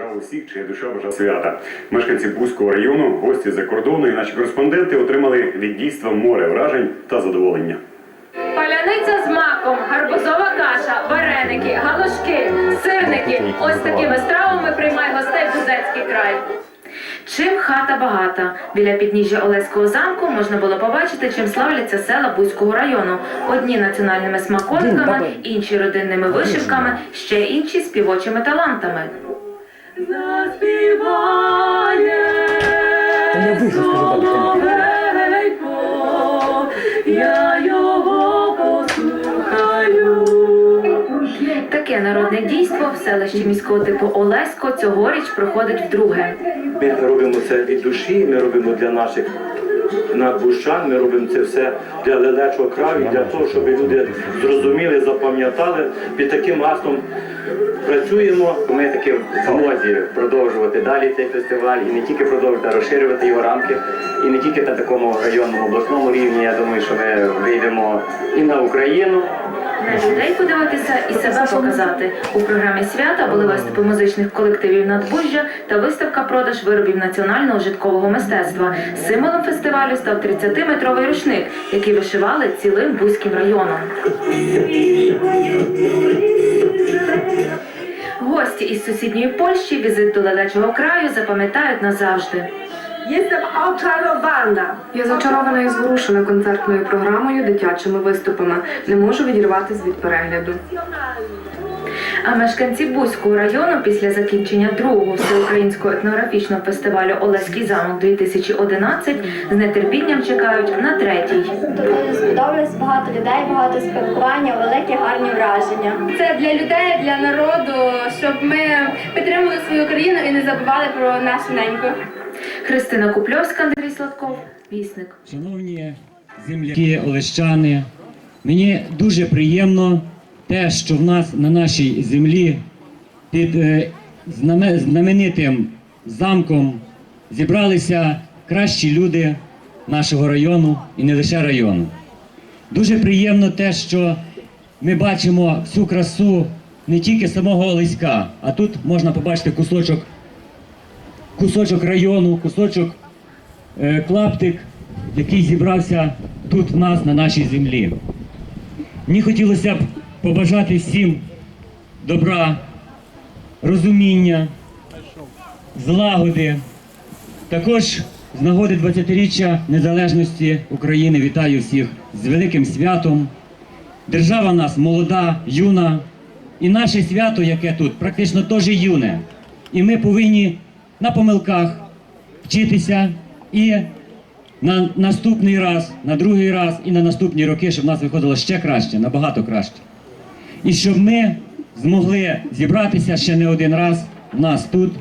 зібрав усіх, чия душа бажала свята. Мешканці Бузького району, гості за кордону і наші кореспонденти отримали від дійства море вражень та задоволення. Паляниця з маком, гарбузова каша, вареники, галушки, сирники. Ось такими стравами приймає гостей Бузецький край. Чим хата багата. Біля підніжжя Олеського замку можна було побачити, чим славляться села Бузького району. Одні національними смаколиками, інші родинними вишивками, ще інші співочими талантами. Скажу далі. я його послухаю. Таке народне дійство в селищі міського типу Олесько цьогоріч проходить вдруге. Ми робимо це від душі, ми робимо для наших надбущан, ми робимо це все для лелечого краю, для того, щоб люди зрозуміли, запам'ятали. Під таким гаслом працюємо. Ми таки в змозі продовжувати далі цей фестиваль і не тільки продовжувати, а розширювати його рамки. І не тільки на такому районному обласному рівні. Я думаю, що ми вийдемо і на Україну. На людей подивитися і себе показати. У програмі свята були виступи музичних колективів надбужжя та виставка продаж виробів національного житкового мистецтва. Символом фестивалю став 30-метровий рушник, який вишивали цілим бузьким районом. Гості із сусідньої Польщі візит до лелечого краю запам'ятають назавжди. Jestem oczarowana. Я зачарована і зворушена концертною програмою, дитячими виступами. Не можу відірватися від перегляду. А мешканці Бузького району після закінчення другого всеукраїнського етнографічного фестивалю Олеський замок 2011 з нетерпінням чекають на третій. Сподобалось багато людей, багато спілкування, великі гарні враження. Це для людей, для народу, щоб ми підтримували свою країну і не забували про нашу неньку. Христина Купльовська, Андрій Сладков, вісник. Шановні земляки, олещани, мені дуже приємно те, що в нас на нашій землі під е, знаменитим замком зібралися кращі люди нашого району і не лише району. Дуже приємно те, що ми бачимо всю красу не тільки самого Олеська, а тут можна побачити кусочок, кусочок району, кусочок е, клаптик, який зібрався тут в нас на нашій землі. Мені хотілося б побажати всім добра, розуміння, злагоди. Також з нагоди 20-річчя незалежності України вітаю всіх з великим святом. Держава нас молода, юна, і наше свято, яке тут, практично теж юне. І ми повинні на помилках вчитися і на наступний раз, на другий раз і на наступні роки, щоб нас виходило ще краще, набагато краще. І щоб ми змогли зібратися ще не один раз в нас тут.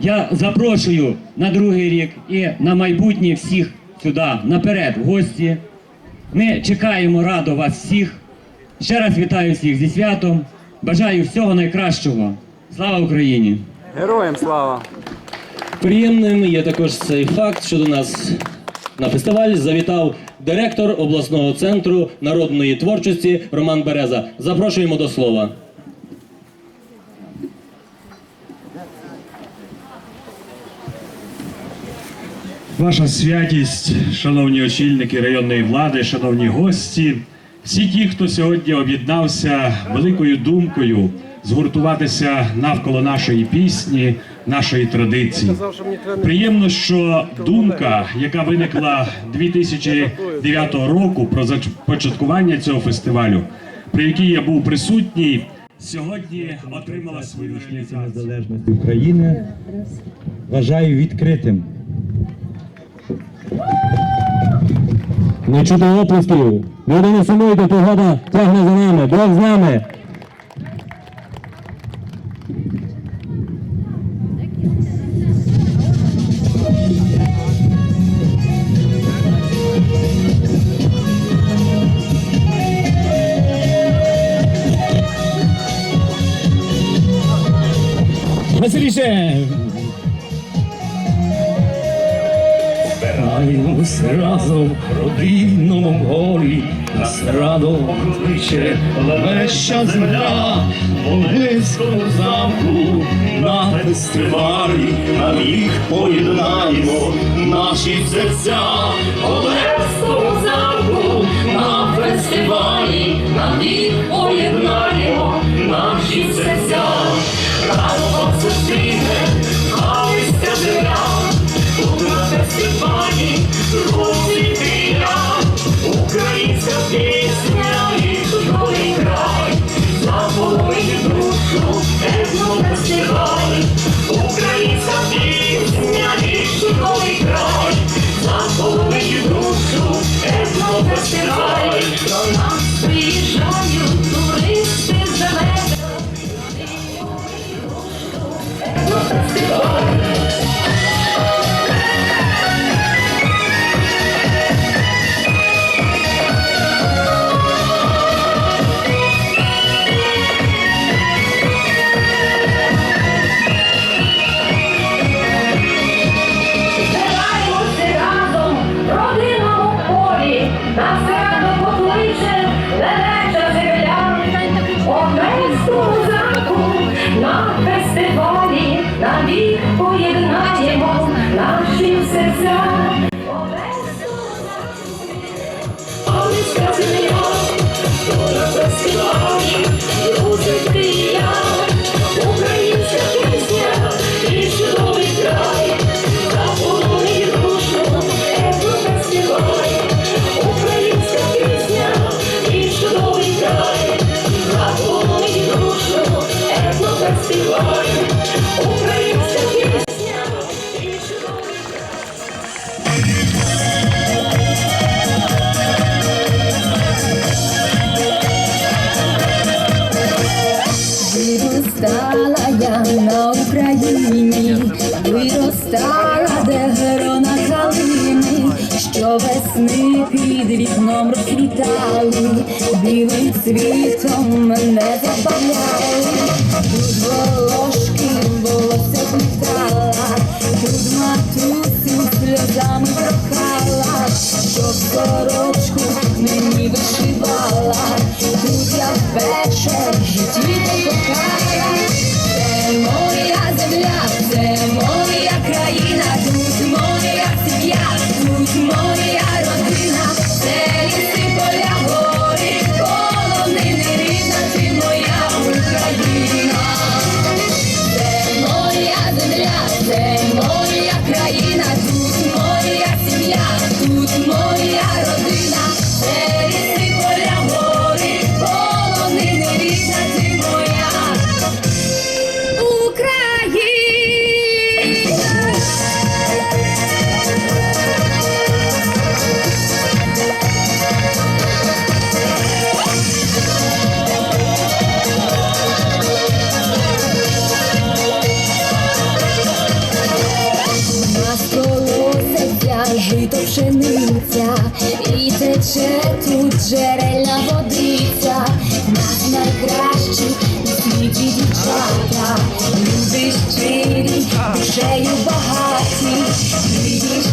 Я запрошую на другий рік і на майбутнє всіх сюди наперед, в гості. Ми чекаємо радо вас всіх. Ще раз вітаю всіх зі святом. Бажаю всього найкращого. Слава Україні! Героям слава! Приємним є також цей факт, що до нас на фестиваль завітав директор обласного центру народної творчості Роман Береза. Запрошуємо до слова. Ваша святість, шановні очільники районної влади, шановні гості, всі ті, хто сьогодні об'єднався великою думкою згуртуватися навколо нашої пісні, нашої традиції. Приємно, що думка, яка виникла 2009 року про започаткування цього фестивалю, при якій я був присутній, сьогодні отримала свою реалізацію. незалежності України вважаю відкритим. Не чути оплесків. Люди не сумуйте, погода тягне за нами. Бог з нами. веселіше. Збираємось разом в родинному горі, на радо кличе леща земля, Олеському замку на фестивалі, на їх поєднаємо наші серця, Олеському замку. сни під вікном розквітали, білим цвітом мене забавляли, тут волошки волосся плітала, тут матусі сльозами прохала, щоб коротше.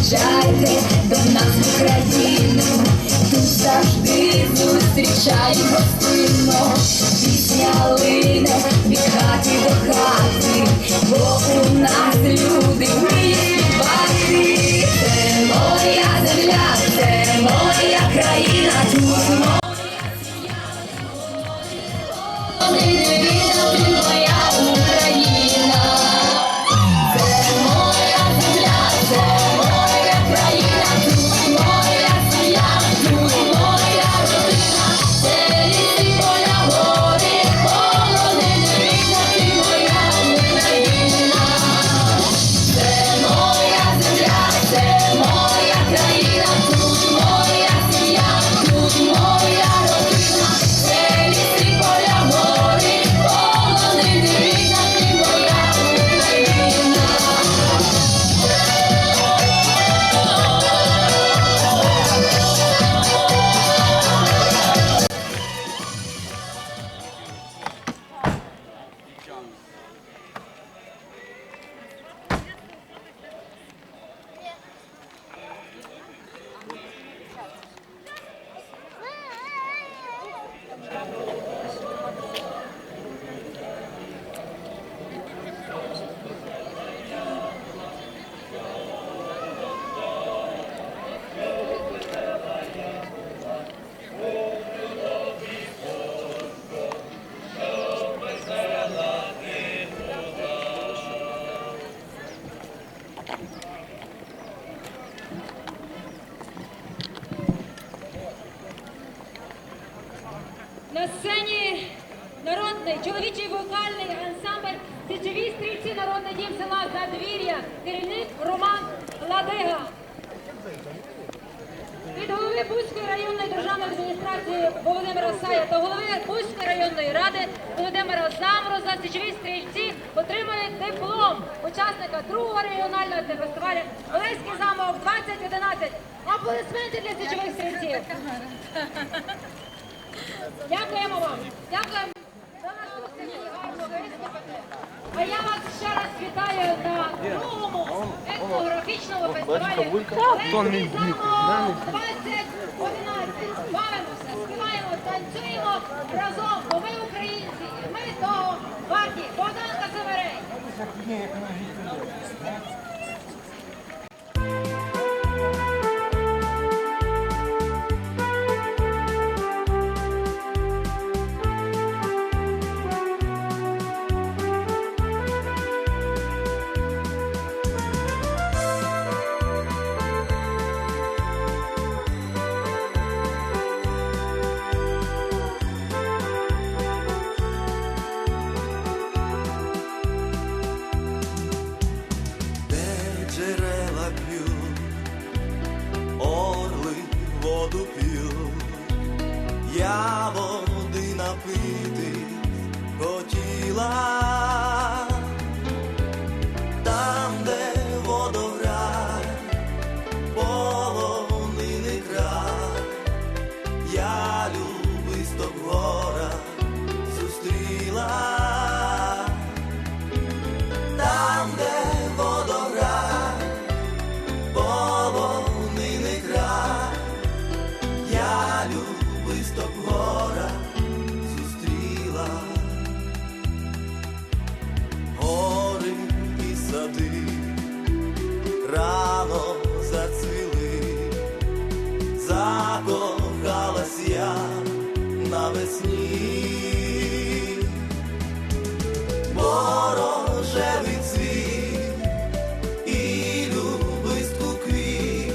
Приїжджайте до нас в Україну, тут завжди зустрічаємо гостинно. Пісня лине від хати до хати, бо у нас люди мріють. Чоловічий вокальний ансамбль Січові стрільці народний дім села Задвір'я, керівник Роман Ладига. Від голови Бузької районної державної адміністрації Володимира Сая та голови Бузької районної ради Володимира Замроза січові стрільці отримують диплом учасника другого регіонального фестивалю Олеський замок 2011. Аплодисменти для січових стрільців. Дякуємо вам. Дякуємо. за наступний гарно виступити. А я вас ще раз вітаю на другому етнографічному фестивалі Олеський замок 2011. Бавимося, співаємо, танцюємо разом, бо ми українці, і ми того варті. Богдан Казимирей. Я води напитись хотіла, там, любисток гора зустріла, гори і сади рано зацвіли, закохалась я навесні. Ворожевий цвіт і любистку квіт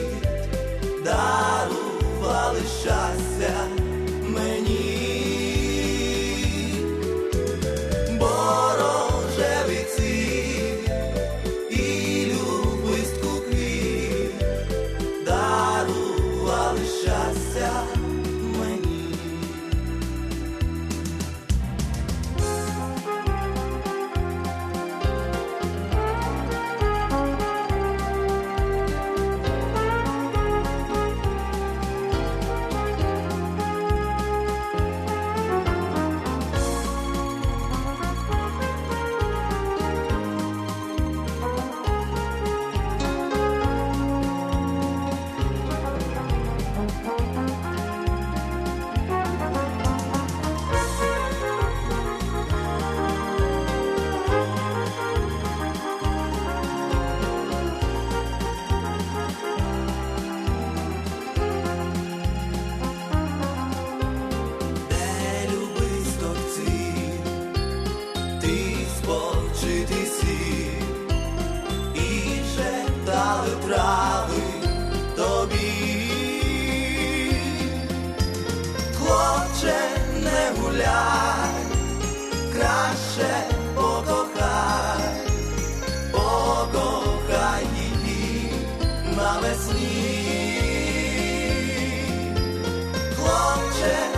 дарували щастя навесні. Хлопче,